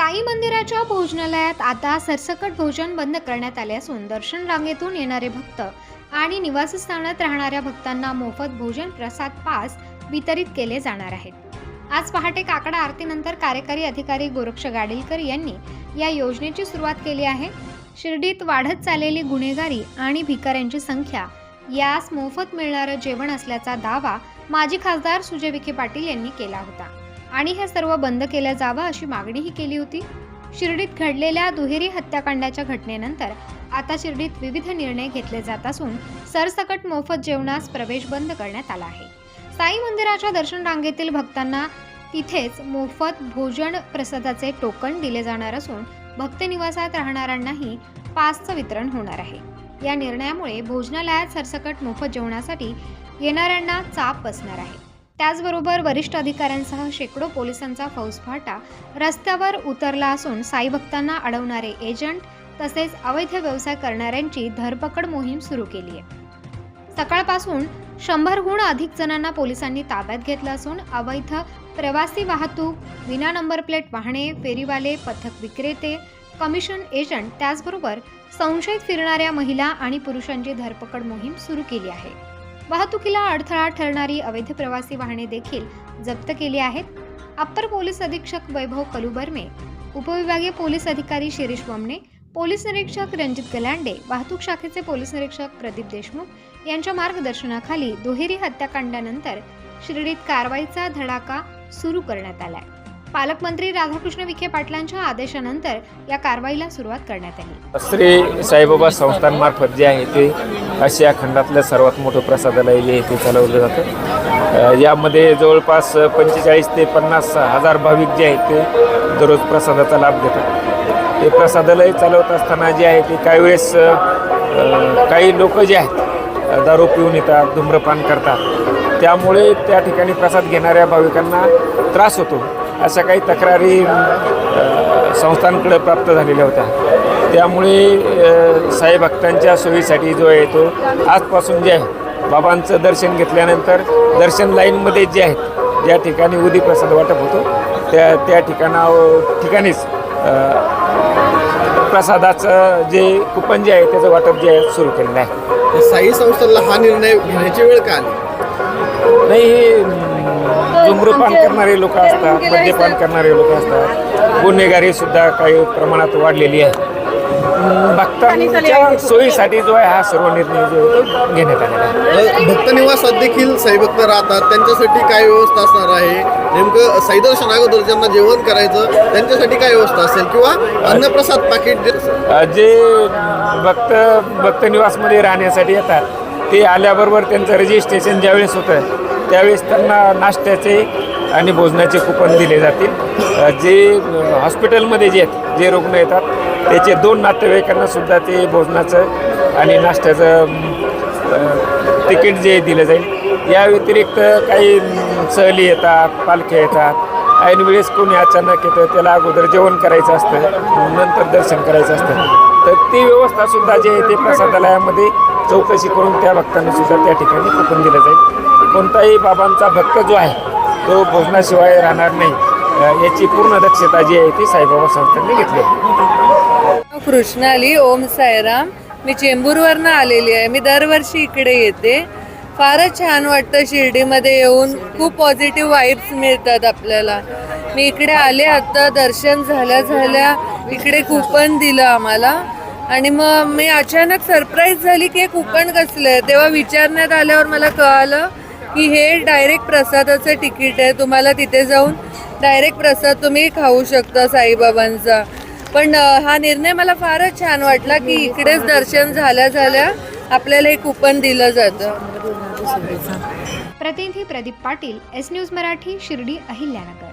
साई मंदिराच्या भोजनालयात आता सरसकट भोजन बंद करण्यात आले असून दर्शन रांगेतून येणारे भक्त आणि निवासस्थानात राहणाऱ्या भक्तांना मोफत भोजन प्रसाद पास वितरित केले जाणार आहेत. आज पहाटे काकडा आरतीनंतर कार्यकारी अधिकारी गोरक्ष गाडीलकर यांनी या योजनेची सुरुवात केली आहे. शिर्डीत वाढत चाललेली गुन्हेगारी आणि भिकाऱ्यांची संख्या यास मोफत मिळणारं जेवण असल्याचा दावा माजी खासदार सुजय विखे पाटील यांनी केला होता. आणि हे सर्व बंद केलं जावं अशी मागणीही केली होती. शिर्डीत घडलेल्या दुहेरी हत्याकांडाच्या घटनेनंतर आता शिर्डीत विविध निर्णय घेतले जात असून सरसकट मोफत जेवणास प्रवेश बंद करण्यात आला आहे. साई मंदिराच्या दर्शन रांगेतील भक्तांना तिथेच मोफत भोजन प्रसादाचे टोकन दिले जाणार असून भक्त निवासात राहणाऱ्यांनाही पासचं वितरण होणार आहे. या निर्णयामुळे भोजनालयात सरसकट मोफत जेवणासाठी येणाऱ्यांना चाप बसणार आहे. त्याचबरोबर वरिष्ठ अधिकाऱ्यांसह शेकडो पोलिसांचा फौजफाटा रस्त्यावर उतरला असून साई भक्तांना अडवणारे एजंट तसेच अवैध व्यवसाय करणाऱ्यांची धरपकड मोहीम सुरू केली आहे. सकाळपासून शंभरहून अधिक जणांना पोलिसांनी ताब्यात घेतलं असून अवैध प्रवासी वाहतूक विना नंबर प्लेट वाहणे फेरीवाले पथक विक्रेते कमिशन एजंट त्याचबरोबर संशयित फिरणाऱ्या महिला आणि पुरुषांची धरपकड मोहीम सुरू केली आहे. वाहतुकीला अडथळा ठरणारी अवैध प्रवासी वाहने देखील जप्त केली आहेत. अप्पर पोलीस अधीक्षक वैभव कलुबर्मे उपविभागीय पोलीस अधिकारी शिरीष वमने पोलीस निरीक्षक रणजित गलांडे वाहतूक शाखेचे पोलीस निरीक्षक प्रदीप देशमुख यांच्या मार्गदर्शनाखाली दुहेरी हत्याकांडानंतर शिर्डीत कारवाईचा धडाका सुरू करण्यात आलाय. पालकमंत्री राधाकृष्ण विखे पाटलांच्या आदेशानंतर या कारवाईला सुरुवात करण्यात आली. श्री साईबाबा संस्थांमार्फत जे आहे ते आशिया खंडातलं सर्वात मोठं प्रसादालय जे आहे ते चालवलं जातं. यामध्ये जवळपास पंचेचाळीस ते पन्नास हजार भाविक जे आहेत ते दररोज प्रसादाचा लाभ घेतात. ते प्रसादालय चालवत असताना जे आहे ते काही वेळेस काही लोक जे आहेत दारू पिऊन येतात धूम्रपान करतात. त्यामुळे त्या ठिकाणी प्रसाद घेणाऱ्या भाविकांना त्रास होतो. अशा काही तक्रारी संस्थांकडे प्राप्त झालेल्या होत्या. त्यामुळे साई भक्तांच्या सोयीसाठी जो आहे तो आजपासून जे आहे बाबांचं दर्शन घेतल्यानंतर दर्शन लाईनमध्ये जे आहेत ज्या ठिकाणी उदी प्रसाद वाटप होतो त्या त्या ठिकाणा ठिकाणीच प्रसादाचं जे कुपन जे आहे त्याचं वाटप जे आहे सुरू केलेलं आहे. साई संस्थांना हा निर्णय घेण्याची वेळ का नाही हे धूम्रपान करणारे लोक असतात मद्यपान करणारे लोक असतात. गुन्हेगारी सुद्धा काही प्रमाणात वाढलेली आहे. भक्तांच्या सोयीसाठी जो आहे हा सर्व निर्णय जो आहे तो घेण्यात आलेला आहे. भक्त निवासात देखील साई भक्त राहतात. त्यांच्यासाठी काय व्यवस्था असणार आहे? नेमकं साई दर्शन अगोदर ज्यांना जेवण करायचं त्यांच्यासाठी काय व्यवस्था असेल? किंवा अन्नप्रसाद पाकिट जे अं, जे भक्त भक्त निवासमध्ये राहण्यासाठी येतात ते आल्याबरोबर त्यांचं रजिस्ट्रेशन ज्यावेळेस होतं त्यावेळेस त्यांना नाश्त्याचे आणि भोजनाचे कुपन दिले जातील. अ, जे हॉस्पिटलमध्ये जे आहेत जे रुग्ण येतात त्याचे दोन नातेवाईकांना सुद्धा ते भोजनाचं आणि नाश्त्याचं तिकीट जे दिलं जाईल. या व्यतिरिक्त काही सहली येतात पालख्या येतात. ऐन वेळेस कोणी अचानक येतं त्याला अगोदर जेवण करायचं असतं नंतर दर्शन करायचं असतं. तर ती व्यवस्था सुद्धा जे आहे ते प्रसादालयामध्ये चौकशी करून त्या भक्तांना सुद्धा त्या ठिकाणी कुपन दिलं जाईल. कोणताही बाबांचा भक्त जो आहे तो भोजनाशिवाय राहणार नाही. याची पूर्ण दक्षता जी आहे ती साईबाबा संस्थांनी घेतली आहे. कृष्णाली ओम सायराम मी चेंबूरवरनं आलेली आहे. मी दरवर्षी इकडे येते. फारच छान वाटतं शिर्डीमध्ये येऊन. खूप पॉझिटिव्ह वाईब्स मिळतात आपल्याला. मी इकडे आले आत्ता दर्शन झाल्या झाल्या इकडे कुपन दिलं आम्हाला. आणि मग मी अचानक सरप्राईज झाली की हे कुपन कसलं आहे? तेव्हा विचारण्यात आल्यावर मला कळालं की हे डायरेक्ट प्रसादाचं तिकीट आहे. तुम्हाला तिथे जाऊन डायरेक्ट प्रसाद तुम्ही खाऊ शकता साईबाबांचा. पण हा निर्णय मला फारच छान वाटला की इकडेच दर्शन झाल्या झाल्या आपल्याला हे कुपन दिलं जातं. प्रतिनिधी प्रदीप पाटील एस न्यूज मराठी शिर्डी अहिल्यानगर.